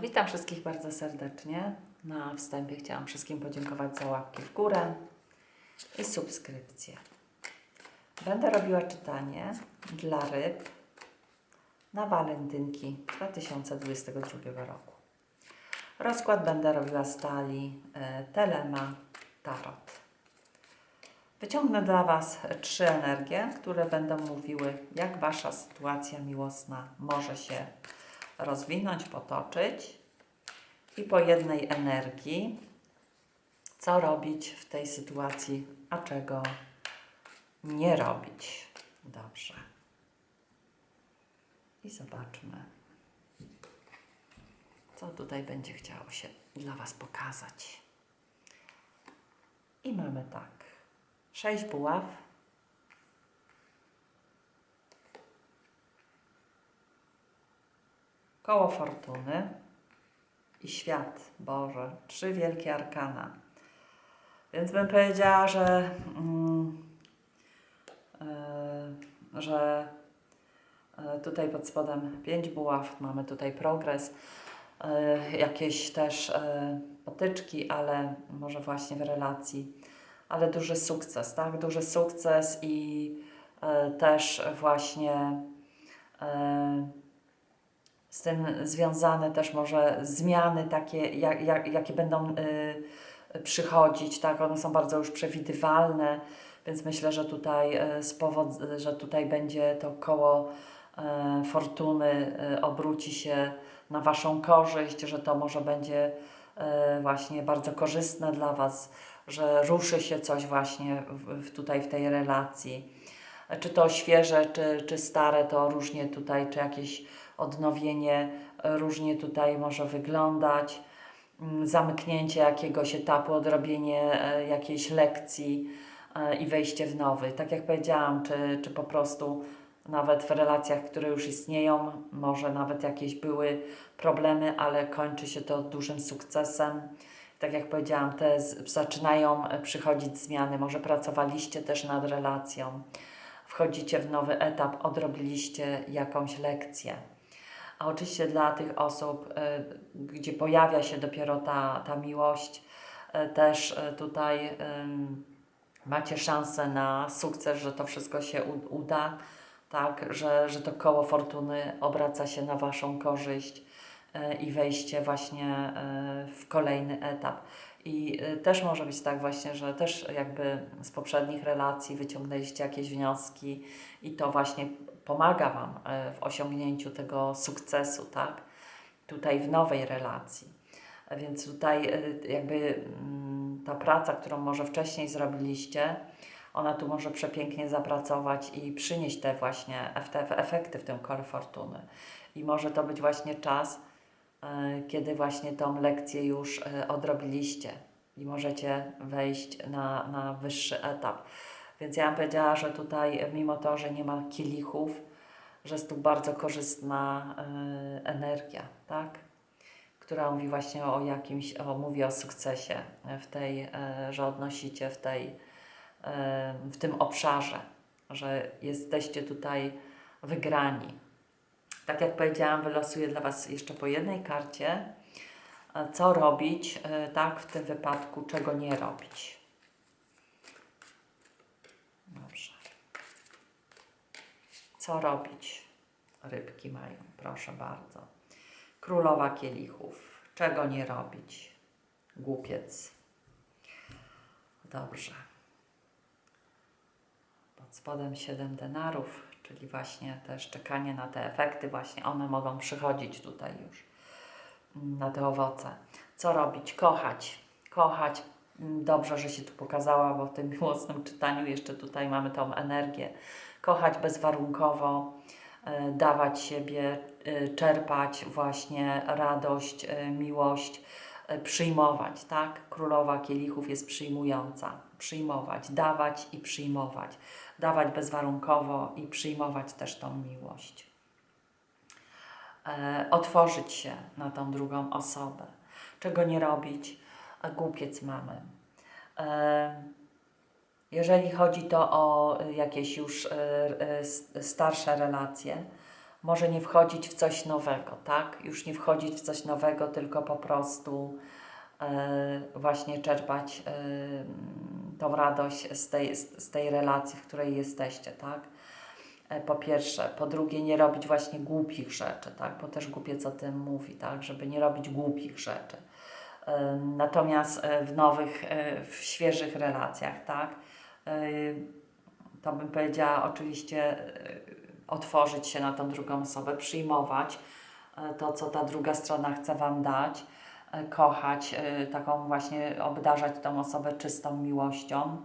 Witam wszystkich bardzo serdecznie. Na wstępie chciałam wszystkim podziękować za łapki w górę i subskrypcję. Będę robiła czytanie dla ryb na walentynki 2022 roku. Rozkład będę robiła z talii e, Telema Tarot. Wyciągnę dla Was trzy energie, które będą mówiły, jak Wasza sytuacja miłosna może się rozwinąć, potoczyć. I po jednej energii, co robić w tej sytuacji, a czego nie robić. Dobrze. I zobaczmy, co tutaj będzie chciało się dla Was pokazać. I mamy tak. Sześć buław. Koło fortuny i świat Boże. Trzy wielkie arkana. Więc bym powiedziała, że, mm, e, że e, tutaj pod spodem pięć buław, mamy tutaj progres, e, jakieś też e, potyczki, ale może właśnie w relacji, ale duży sukces, tak? Duży sukces i e, też właśnie e, z tym związane też może zmiany takie, jak, jak, jakie będą y, przychodzić, tak? One są bardzo już przewidywalne, więc myślę, że tutaj, y, z powod, że tutaj będzie to koło y, fortuny y, obróci się na Waszą korzyść, że to może będzie y, właśnie bardzo korzystne dla Was, że ruszy się coś właśnie w, w tutaj w tej relacji. Czy to świeże, czy, czy stare, to różnie tutaj, czy jakieś odnowienie e, różnie tutaj może wyglądać, Mm, zamknięcie jakiegoś etapu, odrobienie e, jakiejś lekcji e, i wejście w nowy. Tak jak powiedziałam, czy, czy po prostu nawet w relacjach, które już istnieją, może nawet jakieś były problemy, ale kończy się to dużym sukcesem. Tak jak powiedziałam, te z, zaczynają przychodzić zmiany. Może pracowaliście też nad relacją, wchodzicie w nowy etap, odrobiliście jakąś lekcję. A oczywiście dla tych osób, y, gdzie pojawia się dopiero ta, ta miłość, y, też y, tutaj macie szansę na sukces, że to wszystko się uda, tak, że, że to koło fortuny obraca się na Waszą korzyść i wejście właśnie w kolejny etap. I też może być tak właśnie, że też jakby z poprzednich relacji wyciągnęliście jakieś wnioski i to właśnie pomaga Wam e, w osiągnięciu tego sukcesu, tak? Tutaj w nowej relacji. A Więc tutaj e, jakby mm, ta praca, którą może wcześniej zrobiliście, ona tu może przepięknie zapracować i przynieść te właśnie ef- efekty w tym kole fortuny. I może to być właśnie czas, e, kiedy właśnie tą lekcję już e, odrobiliście i możecie wejść na, na wyższy etap. Więc ja bym powiedziała, że tutaj, mimo to, że nie ma kielichów, że jest tu bardzo korzystna y, energia, tak? Która mówi właśnie o jakimś, o, mówi o sukcesie w tej, y, że odnosicie w tej, y, w tym obszarze, że jesteście tutaj wygrani. Tak jak powiedziałam, wylosuję dla Was jeszcze po jednej karcie, co robić, y, tak, w tym wypadku, czego nie robić. Dobrze. Co robić? Rybki mają, proszę bardzo. Królowa kielichów. Czego nie robić? Głupiec. Dobrze. Pod spodem 7 denarów, czyli właśnie też czekanie na te efekty, właśnie one mogą przychodzić tutaj już na te owoce. Co robić? Kochać. Kochać. Dobrze, że się tu pokazała, bo w tym miłosnym czytaniu jeszcze tutaj mamy tą energię. Kochać bezwarunkowo, e, dawać siebie, e, czerpać właśnie radość, e, miłość, przyjmować, tak? Królowa kielichów jest przyjmująca. Przyjmować, dawać i przyjmować. Dawać bezwarunkowo i przyjmować też tą miłość otworzyć się na tą drugą osobę. Czego nie robić? Głupiec mamy. Jeżeli chodzi to o jakieś już e, s- starsze relacje, może nie wchodzić w coś nowego, tak? Już nie wchodzić w coś nowego, tylko po prostu właśnie czerpać tą radość z tej, z, tej relacji, w której jesteście, tak? E, Po pierwsze, po drugie, nie robić właśnie głupich rzeczy, tak? Bo też głupiec o tym mówi, tak? Żeby nie robić głupich rzeczy. Natomiast e, w nowych, e, w świeżych relacjach, tak? E, To bym powiedziała oczywiście e, otworzyć się na tą drugą osobę, przyjmować e, to, co ta druga strona chce Wam dać, kochać, taką właśnie obdarzać tą osobę czystą miłością,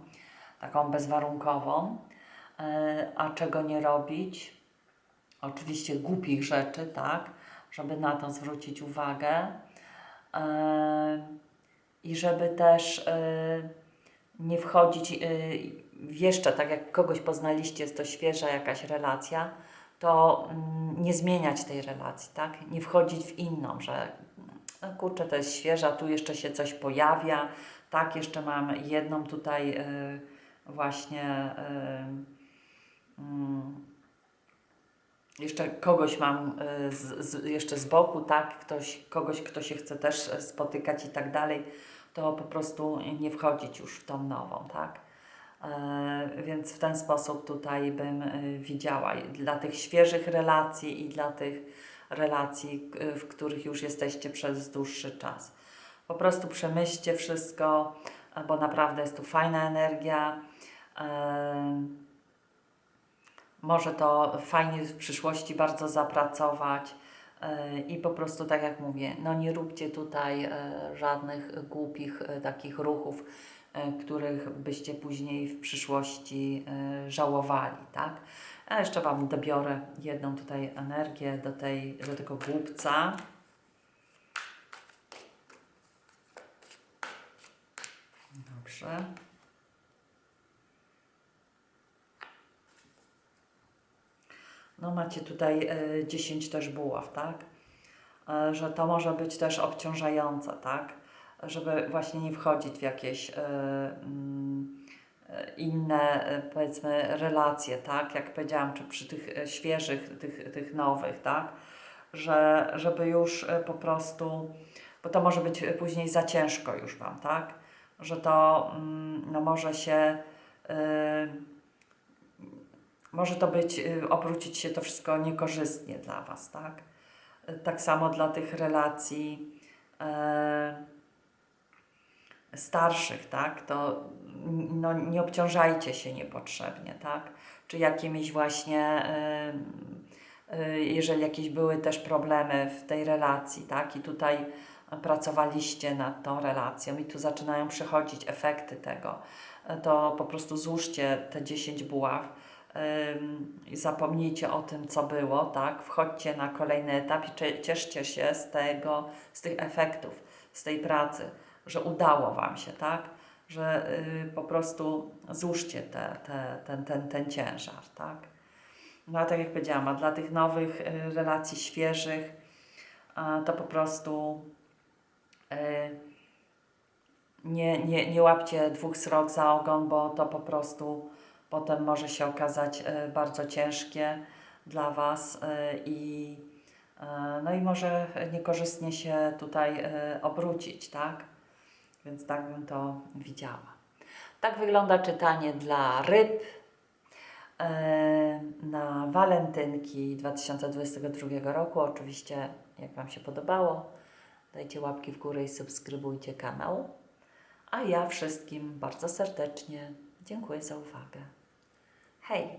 taką bezwarunkową. A czego nie robić? Oczywiście głupich rzeczy, tak, żeby na to zwrócić uwagę. I żeby też nie wchodzić w jeszcze, tak jak kogoś poznaliście, jest to świeża jakaś relacja, to mm, nie zmieniać tej relacji, tak? Nie wchodzić w inną, że no kurczę, to jest świeża, tu jeszcze się coś pojawia, tak, jeszcze mam jedną tutaj e, właśnie e, mm, jeszcze kogoś mam y, z, z, jeszcze z boku, tak, ktoś, kogoś, kto się chce też spotykać i tak dalej, to po prostu nie wchodzić już w tą nową, tak. E, więc w ten sposób tutaj bym y, widziała dla tych świeżych relacji i dla tych relacji, y, w których już jesteście przez dłuższy czas. Po prostu przemyślcie wszystko, e, bo naprawdę jest tu fajna energia. E, może to fajnie w przyszłości bardzo zapracować e, i po prostu tak jak mówię, no nie róbcie tutaj e, żadnych głupich e, takich ruchów, e, których byście później w przyszłości e, żałowali, tak? A jeszcze Wam dobiorę jedną tutaj energię do, tej, do tego głupca. Dobrze. No macie tutaj e, 10 też buław, tak? E, że to może być też obciążające, tak? Żeby właśnie nie wchodzić w jakieś e, mm, e, inne, e, powiedzmy, relacje, tak? Jak powiedziałam, czy przy tych e, świeżych, tych, tych nowych, tak? Że, żeby już e, po prostu, bo to może być później za ciężko już Wam, tak? Że to mm, no, może się... e, może to być, y, obrócić się to wszystko niekorzystnie dla Was, tak? Y, Tak samo dla tych relacji e, starszych, tak? To no, nie obciążajcie się niepotrzebnie, tak? Czy jakimiś właśnie, e, e, jeżeli jakieś były też problemy w tej relacji, tak? I tutaj pracowaliście nad tą relacją i tu zaczynają przychodzić efekty tego, to po prostu złóżcie te 10 buław zapomnijcie o tym, co było, tak? Wchodźcie na kolejny etap i cie- cieszcie się z tego, z tych efektów, z tej pracy, że udało Wam się, tak? Że y, po prostu złóżcie te, te, ten, ten, ten ciężar, tak? No a tak jak powiedziałam, a dla tych nowych y, relacji świeżych, to po prostu y, nie, nie, nie łapcie dwóch srok za ogon, bo to po prostu potem może się okazać e, bardzo ciężkie dla Was e, i, e, no i może niekorzystnie się tutaj obrócić, tak? Więc tak bym to widziała. Tak wygląda czytanie dla ryb na walentynki 2022 roku. Oczywiście, jak Wam się podobało, dajcie łapki w górę i subskrybujcie kanał. A ja wszystkim bardzo serdecznie 艰苦的手法噶。嘿、